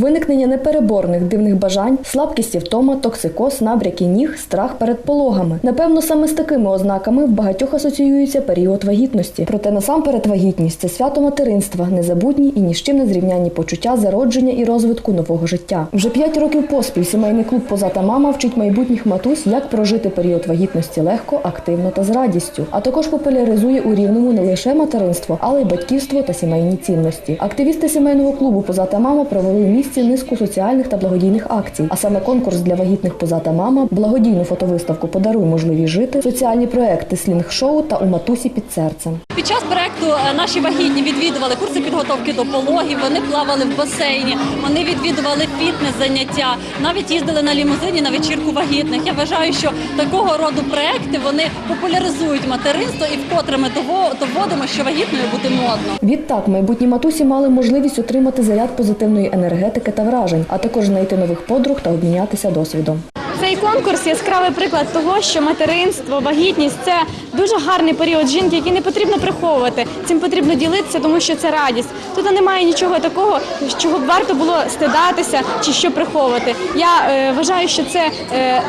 Виникнення непереборних дивних бажань, слабкість втома, токсикоз, набряки ніг, страх перед пологами. Напевно, саме з такими ознаками в багатьох асоціюється період вагітності. Проте насамперед вагітність це свято материнства, незабутні і ні з чим не зрівнянні почуття зародження і розвитку нового життя. Вже п'ять років поспіль сімейний клуб Позата мама вчить майбутніх матусь, як прожити період вагітності легко, активно та з радістю, а також популяризує у рівному не лише материнство, але й батьківство та сімейні цінності. Активісти сімейного клубу Позата мама провели в місті низку соціальних та благодійних акцій, а саме конкурс для вагітних Позата мама, благодійну фотовиставку Подаруй можливість жити, соціальні проекти слінг-шоу та у матусі під серцем. Під час проекту е, наші вагітні відвідували курси підготовки до пологів. Вони плавали в басейні, вони відвідували фітнес заняття, навіть їздили на лімузині на вечірку вагітних. Я вважаю, що такого роду проекти вони популяризують материнство і вкотре ми дово- доводимо, що вагітною бути модно. Відтак, майбутні матусі мали можливість отримати заряд позитивної енергетики та вражень, а також знайти нових подруг та обмінятися досвідом. Цей конкурс яскравий приклад того, що материнство, вагітність це дуже гарний період жінки, який не потрібно приховувати. Цим потрібно ділитися, тому що це радість. Тут немає нічого такого, чого б варто було стидатися чи що приховувати. Я е, вважаю, що це е,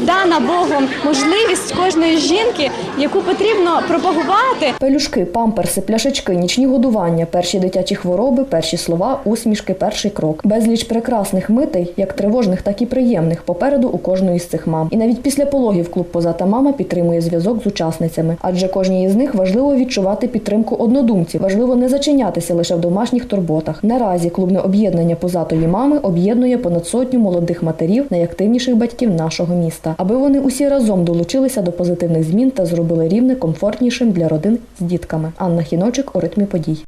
дана Богом можливість кожної жінки, яку потрібно пропагувати, Пелюшки, памперси, пляшечки, нічні годування, перші дитячі хвороби, перші слова, усмішки, перший крок. Безліч прекрасних митей, як тривожних, так і приємних, попереду у кожної з цих мам. І навіть після пологів клуб Позата мама підтримує зв'язок з учасницями, адже кожній із них важливо відчувати підтримку однодумців. Важливо не зачинятися лише в домашніх турботах. Наразі клубне об'єднання позатої мами об'єднує понад сотню молодих матерів, найактивніших батьків нашого міста, аби вони усі разом долучилися до позитивних змін та зробили рівне комфортнішим для родин з дітками. Анна Хіночик у ритмі подій.